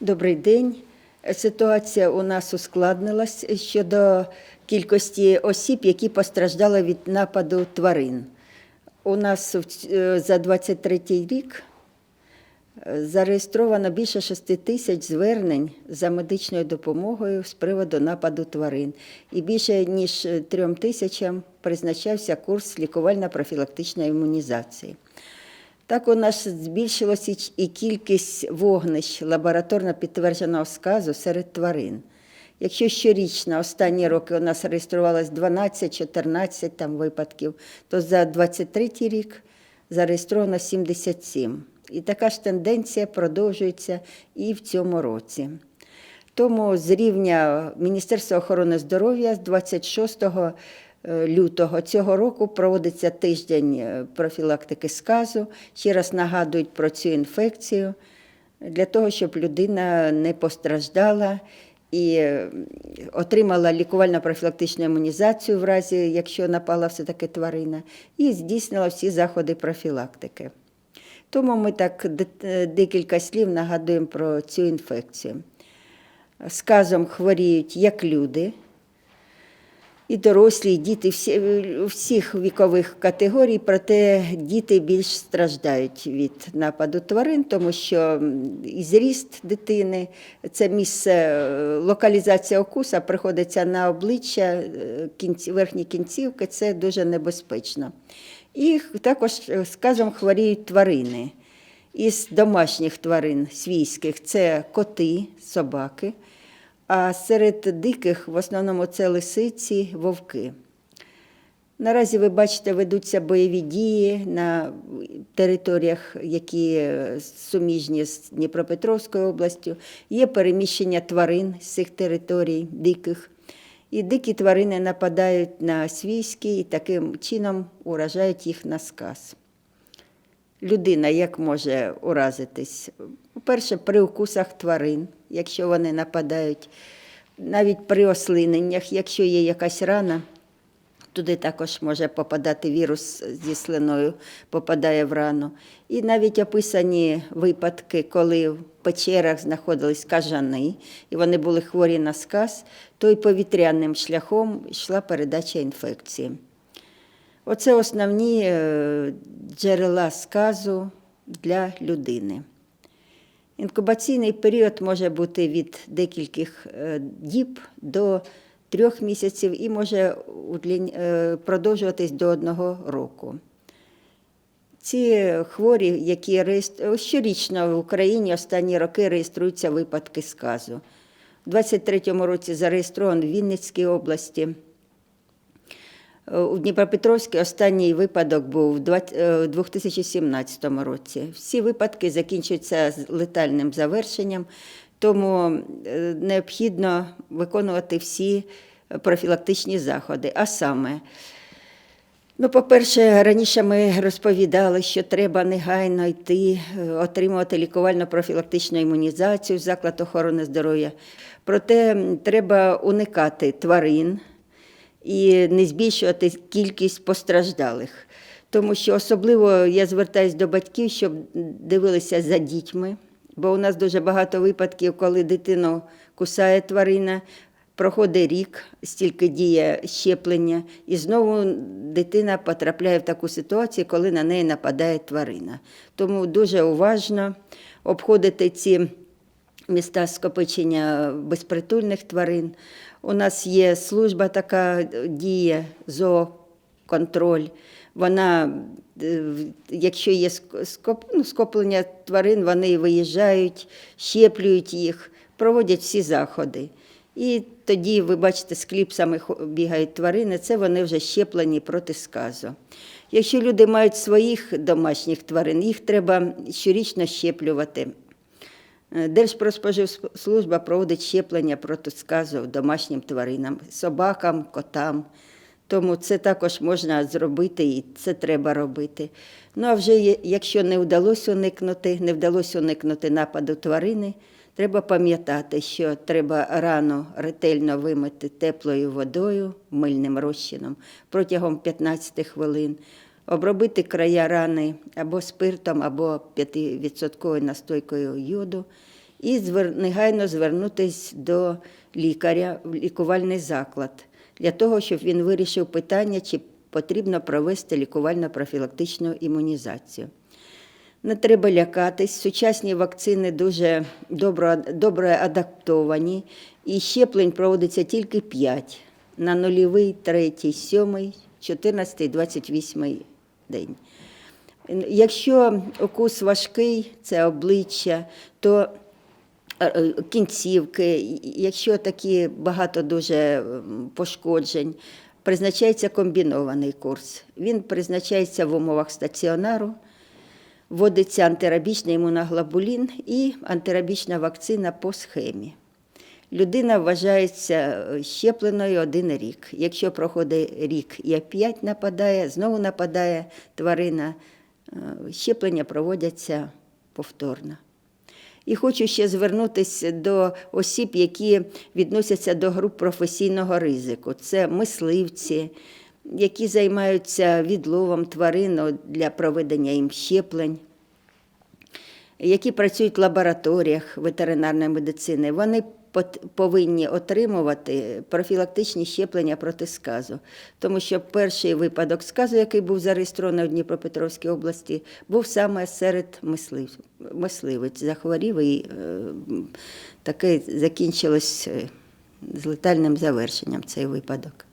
Добрий день. Ситуація у нас ускладнилась щодо кількості осіб, які постраждали від нападу тварин. У нас е, за 23 рік е, зареєстровано більше 6 тисяч звернень за медичною допомогою з приводу нападу тварин. І більше ніж е, трьом тисячам призначався курс лікувально-профілактичної імунізації. Так у нас збільшилася і кількість вогнищ лабораторно підтвердженого сказу серед тварин. Якщо щорічно останні роки у нас реєструвалось 12-14 там випадків, то за 23 рік зареєстровано 77. І така ж тенденція продовжується і в цьому році. Тому з рівня Міністерства охорони здоров'я з 26 е, лютого цього року проводиться тиждень е, профілактики сказу. Ще раз нагадують про цю інфекцію для того, щоб людина не постраждала і е, отримала лікувально-профілактичну імунізацію в разі, якщо напала все-таки тварина, і здійснила всі заходи профілактики. Тому ми так е, декілька слів нагадуємо про цю інфекцію. Сказом хворіють як люди, і дорослі, і діти всі, всіх вікових категорій, проте діти більш страждають від нападу тварин, тому що і зріст дитини, це місце е, локалізація укуса приходиться на обличчя, е, кінці, верхні кінцівки, це дуже небезпечно. І також е, сказом хворіють тварини. Із домашніх тварин свійських це коти, собаки. А серед диких в основному це лисиці, вовки. Наразі ви бачите, ведуться бойові дії на територіях, які е, суміжні з Дніпропетровською областю. Є переміщення тварин з цих територій диких. І дикі тварини нападають на свійські і таким чином уражають їх на сказ. Людина як може уразитись? По-перше, при укусах тварин, якщо вони нападають, навіть при ослиненнях, якщо є якась рана, туди також може попадати вірус зі слиною, попадає в рану. І навіть описані випадки, коли в печерах знаходились кажани, і вони були хворі на сказ, то й повітряним шляхом йшла передача інфекції. Оце основні е, джерела сказу для людини. Інкубаційний період може бути від декількох е, діб до трьох місяців і може е, продовжуватись до одного року. Ці хворі, які реєстр... щорічно в Україні останні роки реєструються випадки сказу. У 23-му році зареєстровано в Вінницькій області. Е, У Дніпропетровській останній випадок був е, у 2017 році. Всі випадки закінчуються з летальним завершенням, тому е, необхідно виконувати всі профілактичні заходи. А саме, Ну, по-перше, раніше ми розповідали, що треба негайно йти, отримувати лікувально-профілактичну імунізацію в заклад охорони здоров'я. Проте треба уникати тварин і не збільшувати кількість постраждалих. Тому що особливо я звертаюся до батьків, щоб дивилися за дітьми, бо у нас дуже багато випадків, коли дитину кусає тварина, проходить рік, стільки діє щеплення, і знову дитина потрапляє в таку ситуацію, коли на неї нападає тварина. Тому дуже уважно обходити ці міста скопичення безпритульних тварин. У нас є служба така діє, зооконтроль. Вона, е, якщо є ну, скоплення тварин, вони виїжджають, щеплюють їх, проводять всі заходи. І тоді, ви бачите, з кліпсами бігають тварини, це вони вже щеплені проти сказу. Якщо люди мають своїх домашніх тварин, їх треба щорічно щеплювати. Е, Держпродспоживслужба проводить щеплення проти сказу домашнім тваринам, собакам, котам. Тому це також можна зробити і це треба робити. Ну а вже якщо не вдалося уникнути, не вдалося уникнути нападу тварини, треба пам'ятати, що треба рану ретельно вимити теплою водою, мильним розчином протягом 15 хвилин, обробити края рани або спиртом, або 5% настойкою йоду і негайно звернутися до лікаря в лікувальний заклад для того, щоб він вирішив питання, чи потрібно провести лікувально-профілактичну імунізацію. Не треба лякатись. Сучасні вакцини дуже добре, добре адаптовані, і щеплень проводиться тільки 5 на нульовий, третій, сьомий, 14, 28 день. Якщо укус важкий, це обличчя, то е, е, кінцівки, якщо такі багато дуже пошкоджень, призначається комбінований курс. Він призначається в умовах стаціонару, вводиться антирабічний імуноглобулін і антирабічна вакцина по схемі. Людина вважається е, щепленою один рік. Якщо проходить рік і опять нападає, знову нападає тварина, е, щеплення проводяться повторно. І хочу ще звернутися до осіб, які відносяться до груп професійного ризику. Це мисливці, які займаються відловом тварин для проведення їм щеплень які працюють в лабораторіях ветеринарної медицини, вони повинні отримувати профілактичні щеплення проти сказу. Тому що перший випадок сказу, який був зареєстрований в Дніпропетровській області, був саме серед мислив... мисливець. Захворів і е, таке закінчилось е, з летальним завершенням цей випадок.